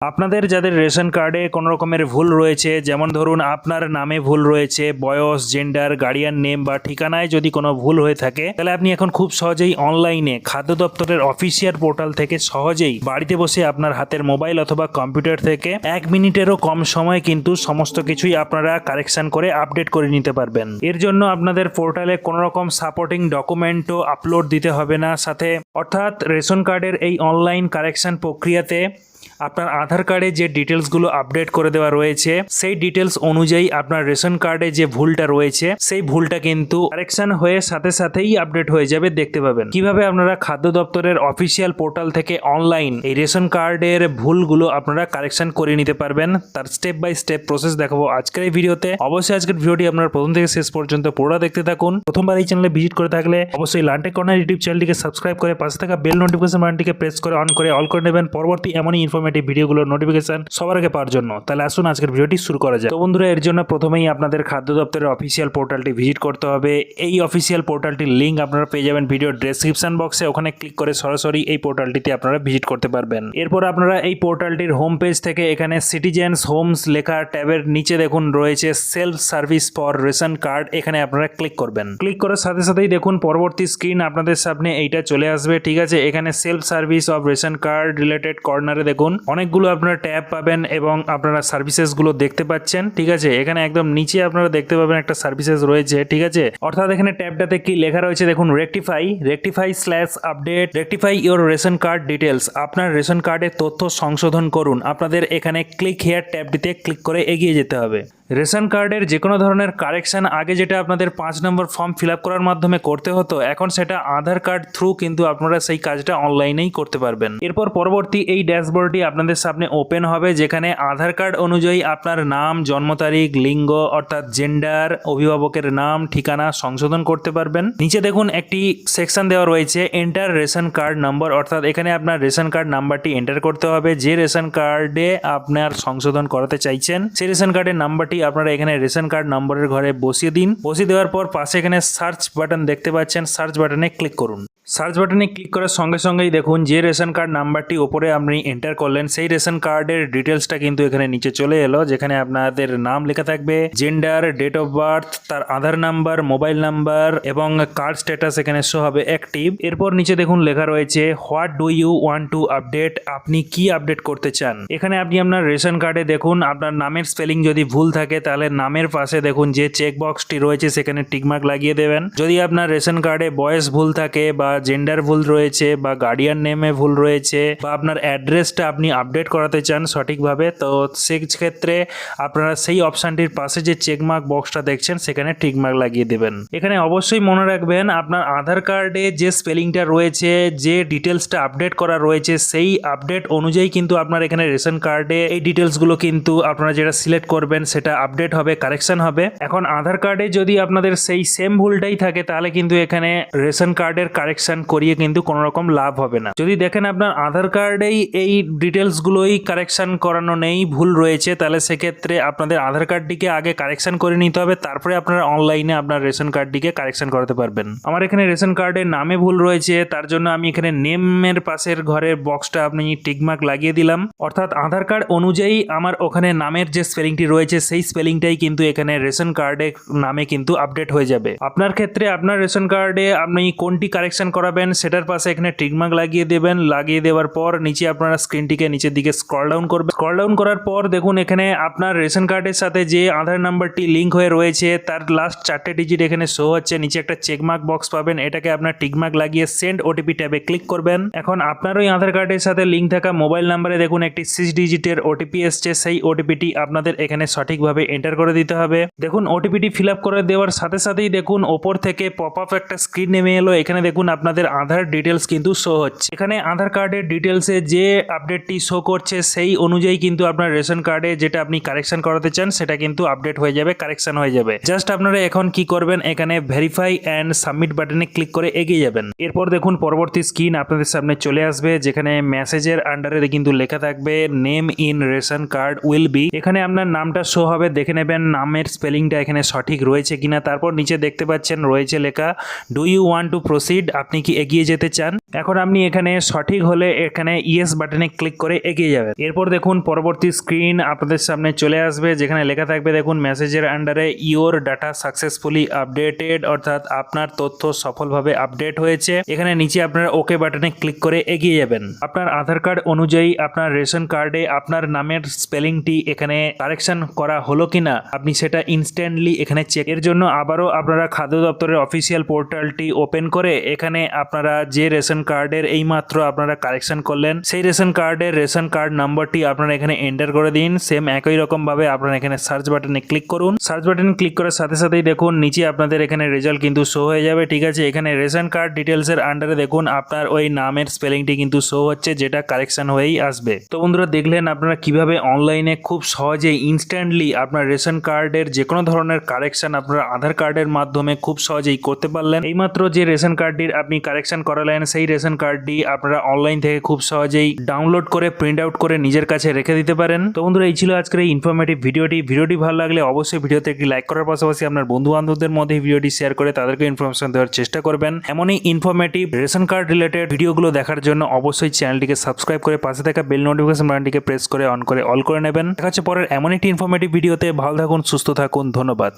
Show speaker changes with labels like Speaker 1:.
Speaker 1: আপনাদের যাদের রেশন কার্ডে কোনো রকমের ভুল রয়েছে, যেমন ধরুন আপনার নামে ভুল রয়েছে, বয়স জেন্ডার গার্ডিয়ান নেম বা ঠিকানায় যদি কোনো ভুল হয়ে থাকে, তাহলে আপনি এখন খুব সহজেই অনলাইনে খাদ্য দপ্তরের অফিসিয়াল পোর্টাল থেকে সহজেই বাড়িতে বসে আপনার হাতের মোবাইল অথবা কম্পিউটার থেকে এক মিনিটেরও কম সময় কিন্তু সমস্ত কিছুই আপনারা কারেকশন করে আপডেট করে নিতে পারবেন। এর জন্য আপনাদের পোর্টালে কোনো রকম সাপোর্টিং ডকুমেন্টও আপলোড দিতে হবে না। সাথে অর্থাৎ রেশন কার্ডের এই অনলাইন কারেকশন প্রক্রিয়াতে আপনার আধার কার্ডে যে ডিটেলসগুলো আপডেট করে দেওয়া রয়েছে, সেই ডিটেলস অনুযায়ী আপনার রেশন কার্ডে যে ভুলটা রয়েছে, সেই ভুলটা কিন্তু কারেকশন হয়ে সাথে সাথেই আপডেট হয়ে যাবে, দেখতে পাবেন। কীভাবে আপনারা খাদ্য দপ্তরের অফিসিয়াল পোর্টাল থেকে অনলাইন এই রেশন কার্ডের ভুলগুলো আপনারা কারেকশন করে নিতে পারবেন, তার স্টেপ বাই স্টেপ প্রসেস দেখাবো আজকের এই ভিডিওতে। অবশ্যই আজকের ভিডিওটি আপনারা প্রথম থেকে শেষ পর্যন্ত পুরো দেখতে থাকুন। প্রথমবার এই চ্যানেলে ভিজিট করে থাকলে অবশ্যই লান্টে কর্নার ইউটিউব চ্যানেলটিকে সাবস্ক্রাইব করে পাশে থাকা বেল নোটিফিকেশন বাটনটিকে প্রেস করে অন করে অল করে নেবেন। পরবর্তী এমনই ইনফরমেটিভ ভিডিওগুলোর নোটিফিকেশন সবার আগে পাওয়ার জন্য। তাহলে আসুন আজকের ভিডিওটি শুরু করা যায় তো বন্ধুরা, এর জন্য প্রথমেই আপনাদের খাদ্য দপ্তরের অফিসিয়াল পোর্টালটি ভিজিট করতে হবে। এই অফিসিয়াল পোর্টালটির লিঙ্ক আপনারা পেয়ে যাবেন ভিডিও ডেসক্রিপশন বক্সে ওখানে ক্লিক করে সরাসরি এই পোর্টালটিতে আপনারা ভিজিট করতে পারবেন। এরপর আপনারা এই পোর্টালটির হোম পেজ থেকে এখানে সিটিজেন্স হোমস লেখা ট্যাবের নিচে দেখুন রয়েছে self service for ration card এখানে আপনারা ক্লিক করবেন। ক্লিক করার সাথে সাথেই দেখুন পরবর্তী স্ক্রিন আপনাদের সামনে এইটা চলে আসবে। ঠিক আছে, এখানে self service of ration card related কর্নারে দেখুন। অনেকগুলো আপনারা ট্যাব পাবেন এবং আপনারা সার্ভিসেসগুলো দেখতে পাচ্ছেন, ঠিক আছে? এখানে একদম নিচে আপনারা দেখতে পাবেন একটা সার্ভিসেস রয়েছে, ঠিক আছে? অর্থাৎ এখানে ট্যাবটাতে কি লেখা রয়েছে? দেখুন rectify rectify slash update rectify your ration card details আপনার রেশন কার্ডের তথ্য সংশোধন করুন। আপনাদের এখানে ক্লিক হেয়ার ট্যাবটিতে ক্লিক করে এগিয়ে যেতে হবে। রেশন কার্ডের যে কোনো ধরনের কারেকশন আগে যেটা আপনাদের পাঁচ নম্বর ফর্ম ফিল করার মাধ্যমে করতে হতো, এখন সেটা আধার কার্ড থ্রু কিন্তু আপনারা সেই কাজটা অনলাইনেই করতে পারবেন। এরপর পরবর্তী এই ড্যাশবোর্ডটি আপনাদের সামনে ওপেন হবে, যেখানে আধার কার্ড অনুযায়ী আপনার নাম, জন্ম তারিখ, লিঙ্গ, অর্থাৎ জেন্ডার অভিভাবকের নাম, ঠিকানা সংশোধন করতে পারবেন। নিচে দেখুন একটি সেকশন দেওয়া রয়েছে এন্টার রেশন কার্ড নম্বর অর্থাৎ এখানে আপনার রেশন কার্ড নাম্বারটি এন্টার করতে হবে। যে রেশন কার্ডে আপনার সংশোধন করাতে চাইছেন সেই রেশন কার্ডের নাম্বারটি আপনারা এখানে রেশন কার্ড নম্বরের ঘরে বসিয়ে দিন। বসিয়ে দেওয়ার পর পাশে এখানে সার্চ বাটন দেখতে পাচ্ছেন সার্চ বাটনে ক্লিক করুন। সার্চ বাটনে ক্লিক করার সঙ্গে সঙ্গেই দেখুন যে রেশন কার্ড নাম্বারটি ওপরে আপনি এন্টার করলেন, সেই রেশন কার্ডের ডিটেলসটা কিন্তু এখানে নিচে চলে এলো, যেখানে আপনাদের নাম লেখা থাকবে জেন্ডার ডেট অফ বার্থ তার আধার নাম্বার মোবাইল নাম্বার এবং কার্ড স্ট্যাটাস এখানে শো হবে অ্যাক্টিভ এরপর নিচে দেখুন লেখা রয়েছে what do you want to update আপনি কি আপডেট করতে চান? এখানে আপনি আপনার রেশন কার্ডে দেখুন, আপনার নামের স্পেলিং যদি ভুল থাকে, তাহলে নামের পাশে দেখুন যে চেক বক্সটি রয়েছে, সেখানে টিকমার্ক লাগিয়ে দেবেন। যদি আপনার রেশন কার্ডে বয়স ভুল থাকে বা জেন্ডার ভুল রয়েছে বা গার্ডিয়ান নেমে ভুল রয়েছে বা আপনার অ্যাড্রেসটা আপনি আপডেট করাতে চান সঠিকভাবে, তো সেক্ষেত্রে আপনারা সেই অপশানটির পাশে যে চেকমার্ক বক্সটা দেখছেন, সেখানে টিকমার্ক লাগিয়ে দেবেন। এখানে অবশ্যই মনে রাখবেন, আপনার আধার কার্ডে যে স্পেলিংটা রয়েছে, যে ডিটেলসটা আপডেট করা রয়েছে, সেই আপডেট অনুযায়ী কিন্তু আপনার এখানে রেশন কার্ডে এই ডিটেলসগুলো কিন্তু আপনারা যেটা সিলেক্ট করবেন, সেটা আপডেট হবে কারেকশন হবে। এখন আধার কার্ডে যদি আপনাদের সেই সেম ভুলটাই থাকে, তাহলে কিন্তু এখানে রেশন কার্ডের কারেকশন করিয়ে কিন্তু কোনো রকম লাভ হবে না। যদি দেখেন আপনার আধার কার্ডেই এই ডিটেলসগুলোই কারেকশন করানো নেই, ভুল রয়েছে, তাহলে সেক্ষেত্রে আপনাদের আধার কার্ডটিকে আগে কারেকশন করে নিতে হবে, তারপরে আপনারা অনলাইনে আপনার রেশন কার্ডটিকে কারেকশন করাতে পারবেন। আমার এখানে রেশন কার্ডের নামে ভুল রয়েছে, তার জন্য আমি এখানে নেমের পাশের ঘরের বক্সটা আপনি টিকমার্ক লাগিয়ে দিলাম। অর্থাৎ আধার কার্ড অনুযায়ী আমার ওখানে নামের যে স্পেলিংটি রয়েছে, সেই স্পেলিংটাই কিন্তু এখানে রেশন কার্ডে নামে কিন্তু আপডেট হয়ে যাবে। আপনার ক্ষেত্রে আপনার রেশন কার্ডে আপনি কোনটি কারেকশন করাবেন, সেটার পাশে এখানে টিকমার্ক লাগিয়ে দেবেন, লাগিয়ে দেওয়ার পর নিচে আপনারা স্ক্রিনটিকে নিচের দিকে স্ক্রল ডাউন করবেন। স্ক্রল ডাউন করার পর দেখুন এখানে আপনার রেশন কার্ডের সাথে যে আধার নাম্বারটি লিঙ্ক হয়ে রয়েছে, তার লাস্ট চারটে ডিজিট এখানে শো হচ্ছে, নিচে একটা চেকমার্ক বক্স পাবেন, এটাকে আপনার টিকমার্ক লাগিয়ে সেন্ড ওটিপি ট্যাবে ক্লিক করবেন। এখন আপনার ওই আধার কার্ডের সাথে লিঙ্ক থাকা মোবাইল নাম্বারে দেখুন একটি সিক্স ডিজিটের ওটিপি এসছে, সেই ওটিপিটি আপনাদের এখানে সঠিকভাবে এন্টার করে দিতে হবে। দেখুন ওটিপিটি ফিল আপ করে দেওয়ার সাথে সাথেই দেখুন ওপর থেকে পপ আপ একটা স্ক্রিন নেমে এলো, এখানে দেখুন আপনাদের আধার ডিটেলস কিন্তু শো হচ্ছে। এখানে আধার কার্ডের ডিটেলসে যে আপডেটটি শো করছে, সেই অনুযায়ী কিন্তু আপনার রেশন কার্ডে যেটা আপনি কারেকশন করাতে চান, সেটা কিন্তু আপডেট হয়ে যাবে কারেকশন হয়ে যাবে। জাস্ট আপনারা এখন কি করবেন, এখানে ভেরিফাই অ্যান্ড সাবমিট বাটনে ক্লিক করে এগিয়ে যাবেন। এরপর দেখুন পরবর্তী স্ক্রিন আপনাদের সামনে চলে আসবে, যেখানে মেসেজের আন্ডারে কিন্তু লেখা থাকবে name in ration card will be এখানে আপনার নামটা শো হবে, দেখে নেবেন নামের স্পেলিংটা এখানে সঠিক রয়েছে কিনা। তারপর নিচে দেখতে পাচ্ছেন, রয়েছে লেখা do you want to proceed আপনি আপনি কি এগিয়ে যেতে চান? এখন আপনি এখানে সঠিক হলে এখানে ইয়েস বাটনে ক্লিক করে এগিয়ে যাবেন। এরপর দেখুন পরবর্তী স্ক্রিন আপনাদের সামনে চলে আসবে, যেখানে লেখা থাকবে, দেখুন মেসেজের আন্ডারে ইওর ডাটা সাকসেসফুলি আপডেটেড অর্থাৎ আপনার তথ্য সফলভাবে আপডেট হয়েছে। এখানে নিচে আপনারা ওকে বাটনে ক্লিক করে এগিয়ে যাবেন। আপনার আধার কার্ড অনুযায়ী আপনার রেশন কার্ডে আপনার নামের স্পেলিংটি এখানে কারেকশন করা হলো কিনা, আপনি সেটা ইনস্ট্যান্টলি এখানে চেক এর জন্য আবারও আপনারা খাদ্য দপ্তরের অফিসিয়াল পোর্টালটি ওপেন করে এখানে আপনারা যে রেশন কার্ডের এইমাত্র আপনারা কারেকশন করলেন, সেই রেশন কার্ডের রেশন কার্ড নাম্বারটি আপনারা এখানে এন্টার করে দিন। সেম একই রকম ভাবে আপনারা এখানে সার্চ বাটনে ক্লিক করুন। সার্চ বাটনে ক্লিক করার সাথে সাথেই দেখুন, নিচে আপনাদের এখানে রেজাল্ট কিন্তু শো হয়ে যাবে, ঠিক আছে? এখানে রেশন কার্ড ডিটেলস এর আন্ডারে দেখুন, আপনার ওই নামের স্পেলিংটি কিন্তু শো হচ্ছে, যেটা কারেকশন হয়েই আসবে। তো বন্ধুরা, দেখলেন আপনারা কীভাবে অনলাইনে খুব সহজে ইনস্ট্যান্টলি আপনার রেশন কার্ডের যে কোনো ধরনের কারেকশন আপনার আধার কার্ডের মাধ্যমে খুব সহজেই করতে পারলেন। এইমাত্র যে রেশন কার্ডটির আপনি কারেকশন করালেন, সেই রেশন কার্ডটি আপনারা অনলাইন থেকে খুব সহজেই ডাউনলোড করে প্রিন্ট আউট করে নিজের কাছে রেখে দিতে পারেন। তো বন্ধুরা, এই ছিল আজকের এই ইনফরমেটিভ ভিডিওটি। ভিডিওটি ভালো লাগলে অবশ্যই ভিডিওতে একটি লাইক করার পাশাপাশি আপনার বন্ধু বান্ধবদের মধ্যে ভিডিওটি শেয়ার করে তাদেরকে ইনফরমেশন দেওয়ার চেষ্টা করবেন। এমনই ইনফরমেটিভ রেশন কার্ড রিলেটেড ভিডিওগুলো দেখার জন্য অবশ্যই চ্যানেলটিকে সাবস্ক্রাইব করে পাশে থাকা বেল নোটিফিকেশন বাটনটিকে প্রেস করে অন করে অল করে নেবেন। দেখা হচ্ছে পরের এমন একটি ইনফরমেটিভ ভিডিওতে। ভালো থাকুন, সুস্থ থাকুন, ধন্যবাদ।